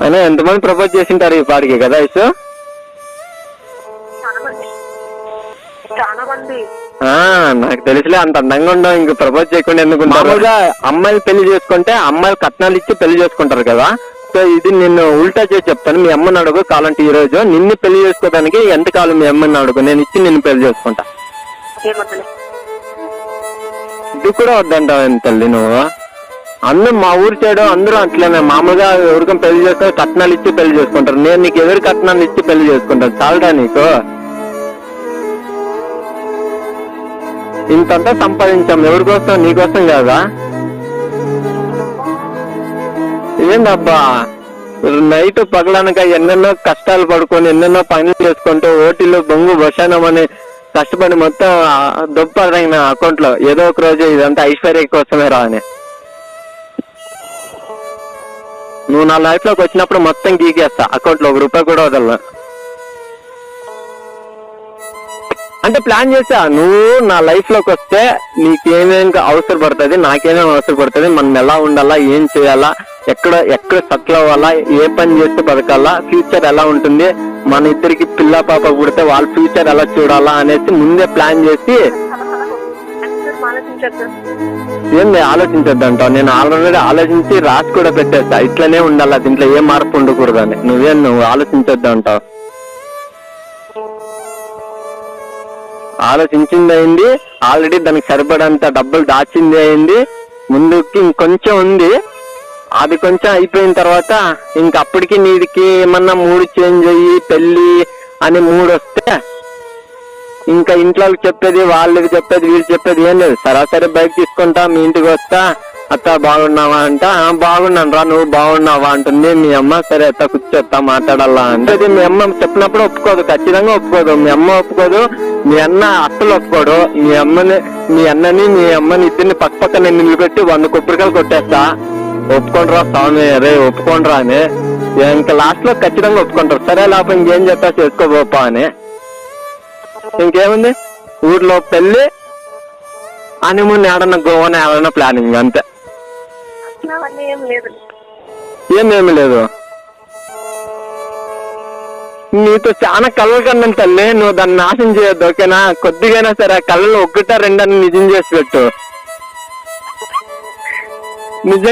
అయినా ఎంతమంది ప్రపోజ్ చేసింటారు ఈ పాటికి కదా ఇసు నాకు తెలిసిలే అంత అందంగా ఉండవు. ఇంక ప్రపోజ్ చేయకుండా ఎందుకు మామూలుగా అమ్మాయిలు పెళ్ళి చేసుకుంటే అమ్మాయిలు కట్నాలు ఇచ్చి పెళ్ళి చేసుకుంటారు కదా. సో ఇది నిన్ను ఉల్టా చేసి చెప్తాను. మీ అమ్మని అడుగు కావాలంటే ఈ రోజు. నిన్ను పెళ్ళి చేసుకోవడానికి ఎంత కాలం మీ అమ్మని అడుగు? నేను ఇచ్చి నిన్ను పెళ్ళి చేసుకుంటా. ఇది కూడా వద్దంటావు తల్లి నువ్వు? అందరూ మా ఊరు చేయడం అందరూ అట్లనే. మామూలుగా ఎవరికం పెళ్ళి చేసుకొని కట్నాలు ఇచ్చి పెళ్ళి చేసుకుంటారు. నేను నీకు ఎవరి కట్నాలు ఇచ్చి పెళ్ళి చేసుకుంటాను? చాలరా నీకు? ఇంతంతా సంపాదించాం. ఎవరికోసం నీకోసం కాదా? ఏందబ్బా నైట్ పగలనక ఎన్నెన్నో కష్టాలు పడుకొని ఎన్నెన్నో పనులు చేసుకుంటూ ఓటీలు బొంగు బొషానం అని కష్టపడి మొత్తం దొప్పదగిన అకౌంట్లో ఏదో ఒక రోజు ఇదంతా ఐశ్వర్య కోసమే రా అని. నువ్వు నా లైఫ్లోకి వచ్చినప్పుడు మొత్తం గీకేస్తా. అకౌంట్లో ఒక రూపాయి కూడా వదలను. అంటే ప్లాన్ చేసా. నువ్వు నా లైఫ్లోకి వస్తే నీకేమేమి అవసరపడుతుంది నాకేమేమి అవసరపడుతుంది మనం ఎలా ఉండాలా ఏం చేయాలా ఎక్కడ ఎక్కడ సెటిల్ అవ్వాలా ఏ పని చేస్తే బతకాలా ఫ్యూచర్ ఎలా ఉంటుంది మన ఇద్దరికి పిల్ల పాప పుడితే వాళ్ళ ఫ్యూచర్ ఎలా చూడాలా అనేసి ముందే ప్లాన్ చేసి ఏంది ఆలోచించొద్దు అంటావు నేను ఆల్రెడీ ఆలోచించి రాసి కూడా పెట్టేస్తా. ఇట్లనే ఉండాలా? దీంట్లో ఏ మార్పు ఉండకూడదని. నువ్వేం నువ్వు ఆలోచించొద్దు అంటావు ఆలోచించింది అయింది. ఆల్రెడీ దానికి సరిపడంత డబ్బులు దాచింది అయింది. ముందుకి ఇంకొంచెం ఉంది. అది కొంచెం అయిపోయిన తర్వాత ఇంక అప్పటికి నీడికి ఏమన్నా మూడు చేంజ్ అయ్యి పెళ్ళి అని మూడు వస్తే ఇంకా ఇంట్లో చెప్పేది వాళ్ళకి చెప్పేది వీళ్ళు చెప్పేది ఏం లేదు. సరాసరి బైక్ తీసుకుంటా మీ ఇంటికి వస్తా అత్త బాగున్నావా అంట బాగున్నాను రా నువ్వు బాగున్నావా? అంటుంది. మీ అమ్మ సరే అత్త కూర్చోత్తా మాట్లాడాలా? అంటే అది మీ అమ్మ చెప్పినప్పుడు ఒప్పుకోదు ఖచ్చితంగా ఒప్పుకోదు. మీ అమ్మ ఒప్పుకోదు మీ అన్న అత్తలు ఒప్పుకోడు. మీ అమ్మని మీ అన్నని మీ అమ్మని ఇద్దరిని పక్క పక్కన నిలబెట్టి వంద కొబ్బరికాయలు కొట్టేస్తా. ఒప్పుకోండిరా స్వామి రే ఒప్పుకోండిరా అని. ఇంకా లాస్ట్లో ఖచ్చితంగా ఒప్పుకుంటారు. సరే లోపల ఇంకేం చెప్పా చేసుకోబోపా అని. ఇంకేముంది? ఊర్లో పెళ్ళి హనీమూన్ ఏడన్నా గోవాని ఏడన్నా ప్లానింగ్ అంతే. ఏమేమి లేదు? నీతో చాలా కళ్ళలు కన్నాను తల్లి. నువ్వు దాన్ని నాశనం చేయొద్దు ఓకేనా? కొద్దిగైనా సరే ఆ కళ్ళలో ఒక్కట రెండని నిజం చేసి పెట్టు. నిజం